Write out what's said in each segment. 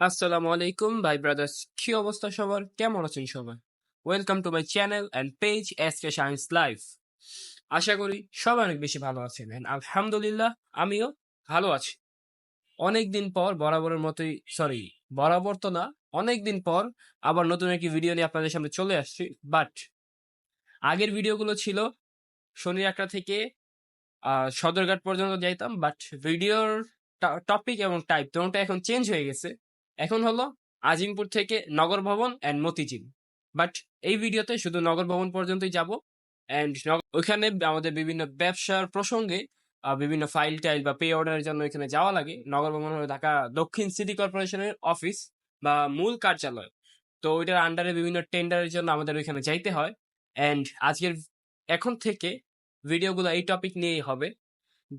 আসসালামু আলাইকুম, ভাই ব্রাদার্স। কি অবস্থা সবার? কেমন আছেন সবাই? Welcome to my channel and page S K science life আশা করি সবাই অনেক বেশি ভালো আছেন। And আলহামদুলিল্লাহ, আমিও ভালো আছি। অনেক দিন পর বরাবরের মতোই সরি বরাবর তো না অনেক দিন পর আবার নতুন একটি ভিডিও নিয়ে আপনাদের সামনে চলে আসছি। বাট আগের ভিডিওগুলো ছিল শনি একটা থেকে সদরঘাট পর্যন্ত যাইতাম। বাট ভিডিওর টপিক এবং টাইপ দুটোটা এখন চেঞ্জ হয়ে গেছে। এখন হলো আজিমপুর থেকে নগর ভবন অ্যান্ড মতিঝিল। বাট এই ভিডিওতে শুধু নগর ভবন পর্যন্তই যাব অ্যান্ড ওইখানে আমাদের বিভিন্ন ব্যবসার প্রসঙ্গে বিভিন্ন ফাইল টাইল বা পে অর্ডারের জন্য এখানে যাওয়া লাগে। নগর ভবন হলো ঢাকা দক্ষিণ সিটি কর্পোরেশনের অফিস বা মূল কার্যালয়। তো ওইটার আন্ডারে বিভিন্ন টেন্ডারের জন্য আমাদের ওইখানে যাইতে হয়। অ্যান্ড আজকের, এখন থেকে ভিডিওগুলো এই টপিক নিয়েই হবে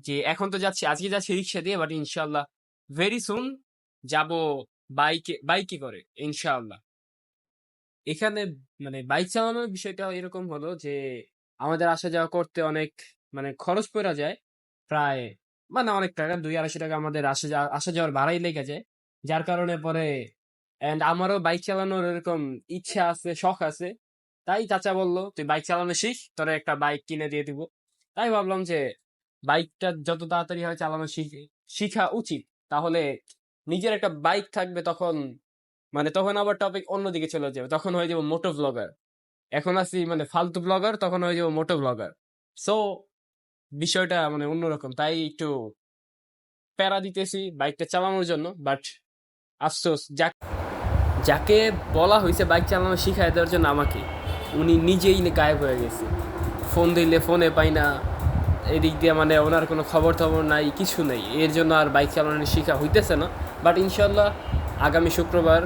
যে এখন তো যাচ্ছি, আজকে যাচ্ছি রিক্সা দিয়ে বাট ইনশাল্লাহ ভেরি সুন যাব বাইকে বাইকে করে, ইনশাআল্লাহ। এখানে মানে বাইক চালানোর বিষয়টা এরকম হলো যে, আমাদের আসা যাওয়া করতে অনেক মানে খরচ পড়া যায়। প্রায় মানে অনেক টাকা, দুই আড়াইশো টাকা আমাদের আসা যাওয়া, আসা যাওয়ার ভাড়াই লেগে যায়। যার কারণে পরে এন্ড আমারও বাইক চালানোর এরকম ইচ্ছা আছে, শখ আছে। তাই চাচা বলল, তুই বাইক চালানো শিখ, তোর একটা বাইক কিনে দিয়ে দিব। তাই ভাবলাম যে, বাইকটা যত তাড়াতাড়ি হয় চালানো শিখে, শিখা উচিত। তাহলে নিজের একটা বাইক থাকবে তখন মানে তখন আবার টপিক অন্যদিকে চলে যাবে। তখন হয়ে যাব মোটো ব্লগার এখন আছি মানে ফালতু ব্লগার তখন হয়ে যাব মোটো ব্লগার সো বিষয়টা মানে অন্যরকম। তাই একটু প্যারা দিতেছি বাইকটা চালানোর জন্য বাট আফসোস, যাক। যাকে বলা হয়েছে বাইক চালানো শিখাই দেওয়ার জন্য আমাকে, উনি নিজেই গায়েব হয়ে গেছে। ফোন দিলে ফোনে পাই না। এদিক দিয়ে মানে ওনার কোনো খবর টবর নাই, কিছু নেই। এর জন্য আর বাইক চালানো শেখা হইতেছে না। বাট ইনশাল্লাহ আগামী শুক্রবার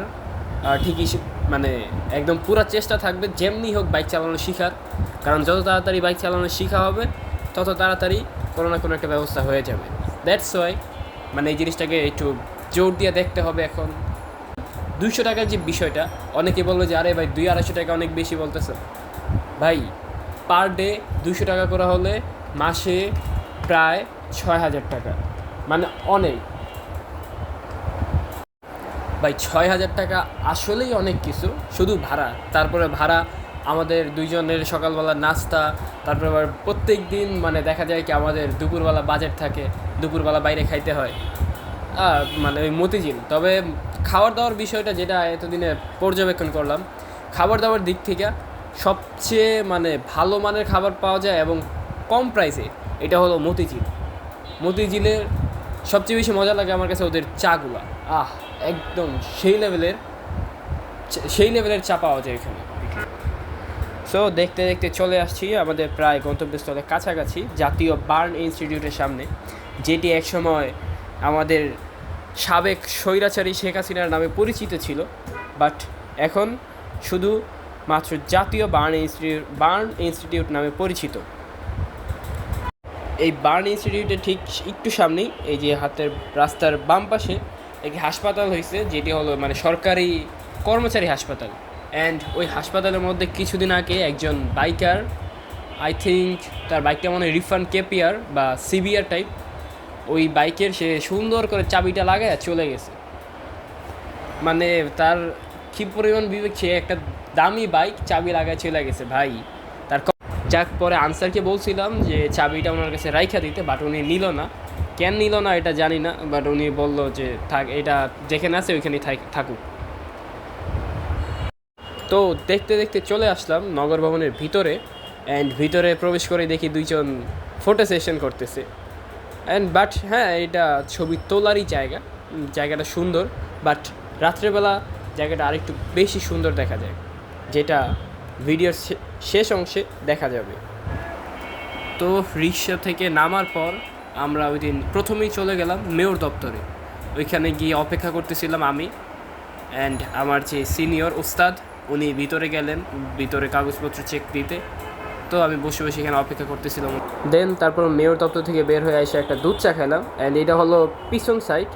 ঠিকই মানে একদম পুরা চেষ্টা থাকবে যেমনি হোক বাইক চালানো শেখার কারণ যত তাড়াতাড়ি বাইক চালানো শেখা হবে, তত তাড়াতাড়ি কোনো না কোনো একটা ব্যবস্থা হয়ে যাবে। দ্যাটস ওয়াই মানে এই জিনিসটাকে একটু জোর দিয়ে দেখতে হবে এখন। দুইশো টাকার যে বিষয়টা, অনেকে বলল যে, আরে ভাই, দুই আড়াইশো টাকা অনেক বেশি বলতেছে ভাই পার ডে দুশো টাকা করা হলে মাসে প্রায় ছয় হাজার টাকা। মানে অনেক। ভাই, ছয় হাজার টাকা আসলেই অনেক কিছু। শুধু ভাড়া। তারপরে ভাড়া আমাদের দুইজনের সকালবেলা নাস্তা, তারপরে আবার প্রত্যেক দিন মানে দেখা যায় কি আমাদের দুপুরবেলা বাজেট থাকে, দুপুরবেলা বাইরে খাইতে হয়। মানে ওই মতিঝিল। তবে খাবার দাওয়ার বিষয়টা যেটা এতদিনে পর্যবেক্ষণ করলাম, খাবার দাবার দিক থেকে সবচেয়ে মানে ভালো মানের খাবার পাওয়া যায় এবং কম প্রাইসে এটা হলো মতিঝিল। মতিঝিলের সবচেয়ে বেশি মজা লাগে আমার কাছে ওদের চাগুলা। আহ, একদম সেই লেভেলের সেই লেভেলের চা পাওয়া যায় এখানে। সো দেখতে দেখতে চলে আসছি আমাদের প্রায় গন্তব্যস্থলের কাছাকাছি, জাতীয় বার্ন ইনস্টিটিউটের সামনে, যেটি একসময় আমাদের সাবেক স্বৈরাচারী শেখ হাসিনার নামে পরিচিত ছিল। বাট এখন শুধু মাত্র জাতীয় বার্ন ইনস্টিটিউট বার্ন ইনস্টিটিউট নামে পরিচিত। এই বার্ন ইনস্টিটিউটের ঠিক একটু সামনেই, এই যে হাতের রাস্তার বাম পাশে একটি হাসপাতাল হয়েছে, যেটি হলো মানে সরকারি কর্মচারী হাসপাতাল। অ্যান্ড ওই হাসপাতালের মধ্যে কিছুদিন আগে একজন বাইকার আই থিঙ্ক তার বাইকটা মনে রিফান্ড কেপিয়ার বা সিবিআর টাইপ ওই বাইকের সে সুন্দর করে চাবিটা লাগায় চলে গেছে। মানে তার কি পরিমাণ বিবেক, সে একটা দামি বাইক চাবি লাগায় চলে গেছে, ভাই। যাক, পরে আনসারকে বলছিলাম যে চাবিটা ওনার কাছে রাইখা দিতে বাট উনি নিল না। কেন নিল না এটা জানি না বাট উনি বলল যে থাক, এটা যেখানে আছে ওইখানেই থাকুক। তো দেখতে দেখতে চলে আসলাম নগর ভবনের ভিতরে অ্যান্ড ভিতরে প্রবেশ করে দেখি দুইজন ফটো সেশন করতেছে। অ্যান্ড বাট হ্যাঁ এটা ছবি তোলারই জায়গা জায়গাটা সুন্দর বাট রাত্রেবেলা জায়গাটা আরেকটু বেশি সুন্দর দেখা যায়, যেটা ভিডিওর শেষ অংশে দেখা যাবে। তো রিক্সা থেকে নামার পর আমরা ওই দিন প্রথমেই চলে গেলাম মেয়র দপ্তরে। ওইখানে গিয়ে অপেক্ষা করতেছিলাম আমি অ্যান্ড আমার যে সিনিয়র উস্তাদ উনি ভিতরে গেলেন, ভিতরে কাগজপত্র চেক দিতে। তো আমি বসে বসে এখানে অপেক্ষা করতেছিলাম। দেন তারপর মেয়র দপ্তর থেকে বের হয়ে এসে একটা দুধ চা খেলাম অ্যান্ড এটা হলো পিছন সাইড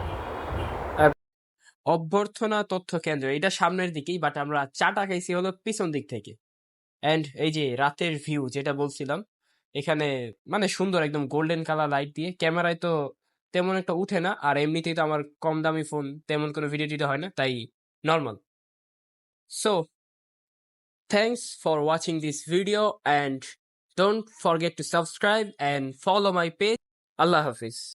অভ্যর্থনা তথ্য কেন্দ্র, এটা সামনের দিকেই বাট আমরা চাটা খাইছি হলো পিছন দিক থেকে। অ্যান্ড এই যে রাতের ভিউ যেটা বলছিলাম, এখানে মানে সুন্দর একদম গোল্ডেন কালার লাইট দিয়ে ক্যামেরায় তো তেমন একটা উঠে না, আর এমনিতেই তো আমার কম দামি ফোন তেমন কোনো ভিডিও টিডিও হয় না, তাই normal so thanks for watching this video and don't forget to subscribe and follow my page Allah Hafiz.